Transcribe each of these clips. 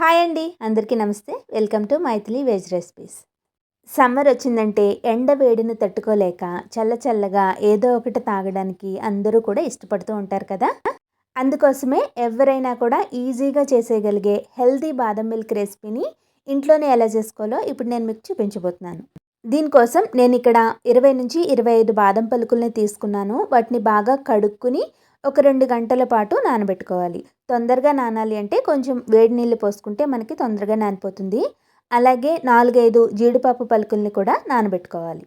Hi అండి అందరికీ నమస్తే. Welcome to Mythili veg recipes. Summer వచ్చిందంటే ఎండ వేడిని తట్టుకోలేక చల్ల చల్లగా ఏదో ఒకటి తాగడానికి అందరూ కూడా ఇష్టపడుతూ ఉంటారు కదా? అందుకోసమే ఎవరైనా కూడా ఈజీగా చేసేయగలిగే హెల్తీ బాదం మిల్క్ రెసిపీని ఇంట్లోనే ఎలా చేసుకోవాలో ఇప్పుడు నేను మీకు చూపించబోతున్నాను. దీనికోసం నేను ఇక్కడ ఇరవై నుంచి ఇరవై ఐదు బాదం పలుకుల్ని తీసుకున్నాను. వాటిని బాగా కడుక్కుని ఒక రెండు గంటల పాటు నానబెట్టుకోవాలి. తొందరగా నానాలి అంటే కొంచెం వేడి నీళ్ళు పోసుకుంటే మనకి తొందరగా నానిపోతుంది. అలాగే నాలుగైదు జీడిపప్పు పలుకుల్ని కూడా నానబెట్టుకోవాలి.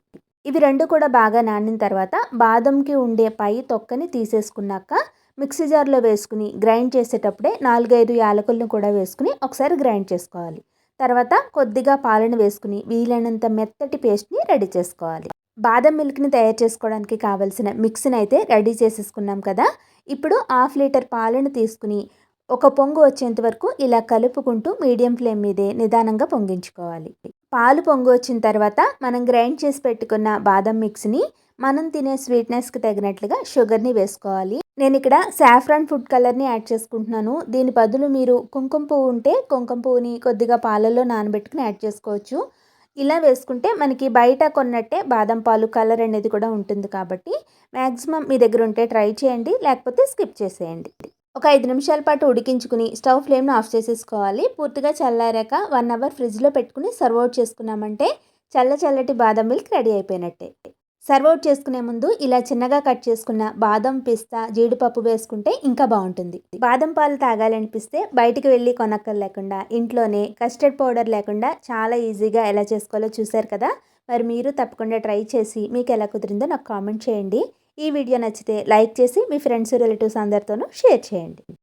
ఇవి రెండు కూడా బాగా నానిన తర్వాత బాదంకి ఉండే పై తొక్కని తీసేసుకున్నాక మిక్సీ జార్లో వేసుకుని గ్రైండ్ చేసేటప్పుడే నాలుగైదు యాలకులను కూడా వేసుకుని ఒకసారి గ్రైండ్ చేసుకోవాలి. తర్వాత కొద్దిగా పాలను వేసుకుని వీలైనంత మెత్తటి పేస్ట్ని రెడీ చేసుకోవాలి. బాదం మిల్క్ని తయారు చేసుకోవడానికి కావలసిన మిక్స్ని అయితే రెడీ చేసేసుకున్నాం కదా. ఇప్పుడు హాఫ్ లీటర్ పాలను తీసుకుని ఒక పొంగు వచ్చేంత వరకు ఇలా కలుపుకుంటూ మీడియం ఫ్లేమ్ మీదే నిదానంగా పొంగించుకోవాలి. పాలు పొంగు వచ్చిన తర్వాత మనం గ్రైండ్ చేసి పెట్టుకున్న బాదం మిక్స్ని మనం తినే స్వీట్నెస్కి తగినట్లుగా షుగర్ని వేసుకోవాలి. నేను ఇక్కడ సాఫ్రాన్ ఫుడ్ కలర్ని యాడ్ చేసుకుంటున్నాను. దీని బదులు మీరు కుంకుమ పువ్వు ఉంటే కుంకుమ పువ్వుని కొద్దిగా పాలలో నానబెట్టుకుని యాడ్ చేసుకోవచ్చు. ఇలా వేసుకుంటే మనకి బయట కొన్నట్టే బాదం పాలు కలర్ అనేది కూడా ఉంటుంది కాబట్టి మ్యాక్సిమం మీ దగ్గర ఉంటే ట్రై చేయండి లేకపోతే స్కిప్ చేసేయండి. ఒక ఐదు నిమిషాల పాటు ఉడికించుకుని స్టవ్ ఫ్లేమ్ను ఆఫ్ చేసేసుకోవాలి. పూర్తిగా చల్లారాక వన్ అవర్ ఫ్రిడ్జ్లో పెట్టుకుని సర్వ్ అవుట్ చేసుకున్నామంటే చల్ల చల్లటి బాదం మిల్క్ రెడీ అయిపోయినట్టే. సర్వ్ అవుట్ చేసుకునే ముందు ఇలా చిన్నగా కట్ చేసుకున్న బాదం పిస్తా జీడిపప్పు వేసుకుంటే ఇంకా బాగుంటుంది. బాదం పాలు తాగాలనిపిస్తే బయటికి వెళ్ళి కొనక్కర్ లేకుండా ఇంట్లోనే కస్టర్డ్ పౌడర్ లేకుండా చాలా ఈజీగా ఎలా చేసుకోవాలో చూశారు కదా? మరి మీరు తప్పకుండా ట్రై చేసి మీకు ఎలా కుదిరిందో నాకు కామెంట్ చేయండి. ఈ వీడియో నచ్చితే లైక్ చేసి మీ ఫ్రెండ్స్ రిలేటివ్స్ అందరితోనూ షేర్ చేయండి.